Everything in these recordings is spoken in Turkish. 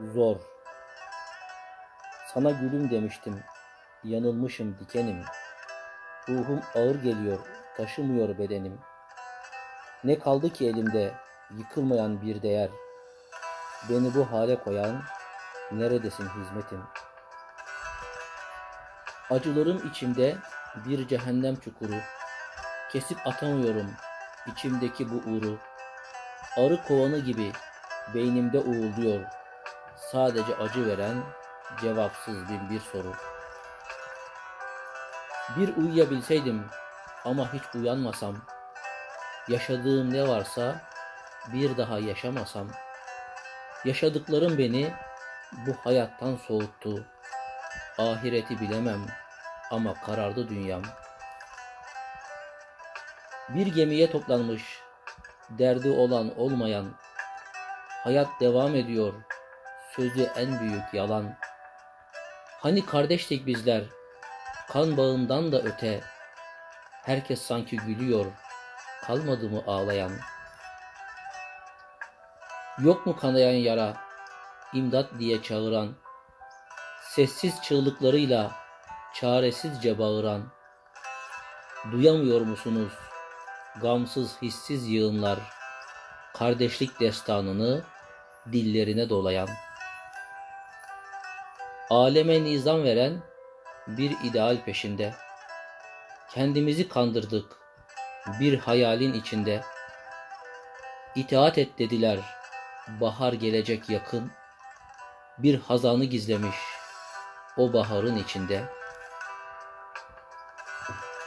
zor. Sana gülüm demiştim, yanılmışım dikenim. Ruhum ağır geliyor, taşımıyor bedenim. Ne kaldı ki elimde yıkılmayan bir değer. Beni bu hale koyan neredesin hizmetim? Acılarım içimde bir cehennem çukuru. Kesip atamıyorum içimdeki bu uğru. Arı kovanı gibi beynimde uğulduyor. Sadece acı veren cevapsız bin bir soru. Bir uyuyabilseydim ama hiç uyanmasam. Yaşadığım ne varsa bir daha yaşamasam. Yaşadıklarım beni bu hayattan soğuttu. Ahireti bilemem ama karardı dünyam. Bir gemiye toplanmış, derdi olan olmayan, hayat devam ediyor, sözü en büyük yalan. Hani kardeştik bizler, kan bağından da öte, herkes sanki gülüyor, kalmadı mı ağlayan? Yok mu kanayan yara, imdat diye çağıran, sessiz çığlıklarıyla çaresizce bağıran, duyamıyor musunuz gamsız hissiz yığınlar, kardeşlik destanını dillerine dolayan, aleme nizam veren bir ideal peşinde, kendimizi kandırdık bir hayalin içinde, itaat et dediler, bahar gelecek yakın, bir hazanı gizlemiş o baharın içinde.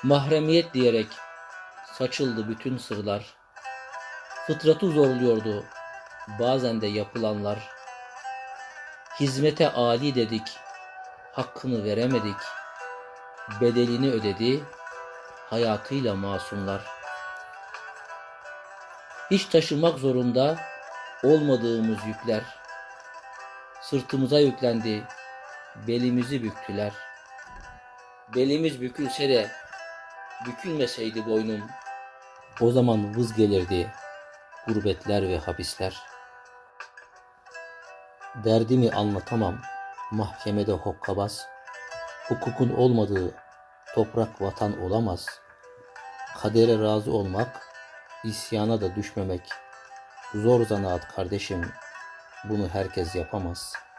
Mahremiyet diyerek saçıldı bütün sırlar. Fıtratı zorluyordu bazen de yapılanlar. Hizmete âli dedik, hakkını veremedik. Bedelini ödedi hayatıyla masumlar. Hiç taşımak zorunda olmadığımız yükler sırtımıza yüklendi, belimizi büktüler. Belimiz bükülse de bükülmeseydi boynum, o zaman vız gelirdi gurbetler ve hapisler. Derdimi anlatamam mahkemede hokkabaz, hukukun olmadığı toprak vatan olamaz. Kadere razı olmak, isyana da düşmemek, zor zanaat kardeşim, bunu herkes yapamaz.''